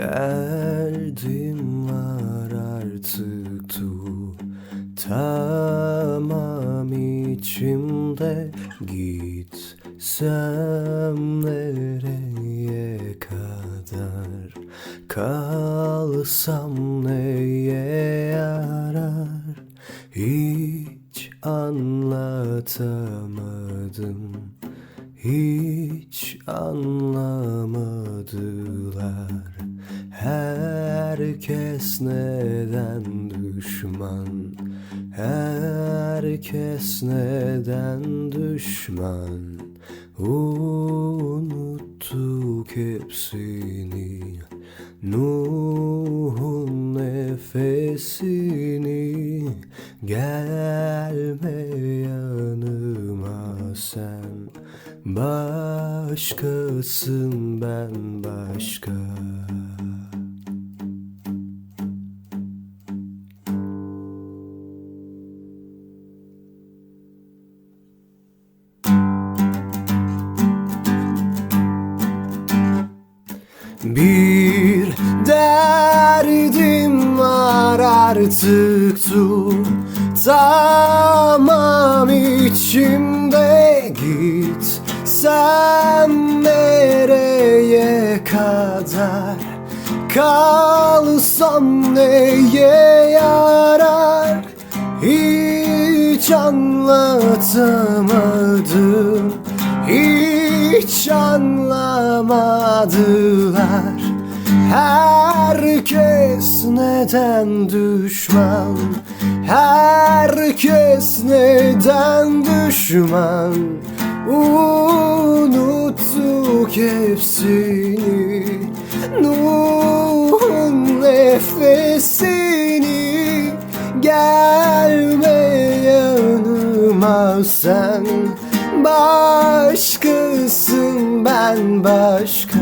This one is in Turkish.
Derdim var artık tutamam içimde Gitsem nereye kadar? Kalsam neye yarar? Hiç anlatamadım. Hiç anlamadılar Herkes neden düşman? Herkes neden düşman? Unuttuk hepsini. Nuh'un nefesini. Gelme yanıma sen. Başkasın ben başka Bir derdim var artık tutamam içimde git. Sen nereye kadar kalsam neye yarar? Hiç anlatamadım hiç anlamadılar Herkes neden düşman? Herkes neden düşman? Unuttuk hepsini. Nuh'un nefesini Gelme yanıma sen. Başkasın ben başka